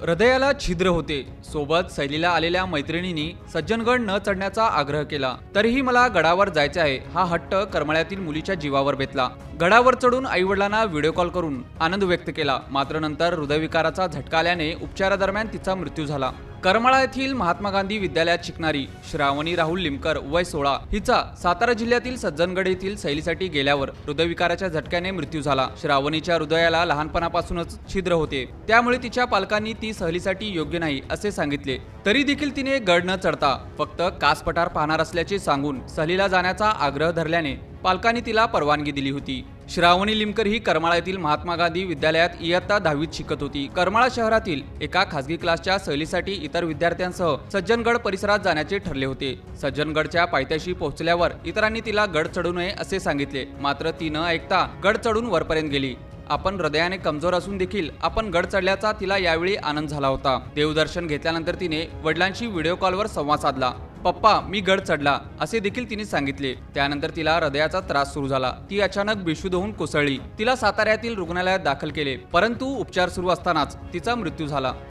हृदयाला छिद्र होते. सोबत सहलीला आलेल्या मैत्रिणींनी सज्जनगड न चढण्याचा आग्रह केला. तरीही मला गडावर जायचे आहे हा हट्ट करमळ्यातील मुलीच्या जीवावर बेतला. गडावर चढून आईवडिलांना व्हिडिओ कॉल करून आनंद व्यक्त केला. मात्र नंतर हृदयविकाराचा झटका आल्याने उपचारादरम्यान तिचा मृत्यू झाला. करमाळा येथील महात्मा गांधी विद्यालयात शिकणारी श्रावणी राहुल लिमकर वय सोळा. हिचा सातारा जिल्ह्यातील सज्जनगड येथील सहलीसाठी गेल्यावर हृदयविकाराच्या झटक्याने मृत्यू झाला. श्रावणीच्या हृदयाला लहानपणापासूनच छिद्र होते. त्यामुळे तिच्या पालकांनी ती सहलीसाठी योग्य नाही असे सांगितले. तरी देखील तिने गड न चढता फक्त कासपठार पाहणार असल्याचे सांगून सहलीला जाण्याचा आग्रह धरल्याने पालकांनी तिला परवानगी दिली होती. श्रावणी लिमकर ही करमाळा येथील महात्मा गांधी विद्यालयात इयत्ता दहावीत शिकत होती. करमाळा शहरातील एका खासगी क्लासच्या सहलीसाठी इतर विद्यार्थ्यांसह सज्जनगड परिसरात जाण्याचे ठरले होते. सज्जनगडच्या पायथ्याशी पोहोचल्यावर इतरांनी तिला गड चढू नये असे सांगितले. मात्र ती न ऐकता गड चढून वरपर्यंत गेली. आपण हृदयाने कमजोर असून देखील आपण गड चढल्याचा तिला यावेळी आनंद झाला होता. देवदर्शन घेतल्यानंतर तिने वडिलांशी व्हिडिओ कॉलवर संवाद साधला. पप्पा मी गड चढला असे देखील तिने सांगितले. त्यानंतर तिला हृदयाचा त्रास सुरू झाला. ती अचानक बेशुद्ध होऊन कोसळली. तिला साताऱ्यातील रुग्णालयात दाखल केले. परंतु उपचार सुरू असतानाच तिचा मृत्यू झाला.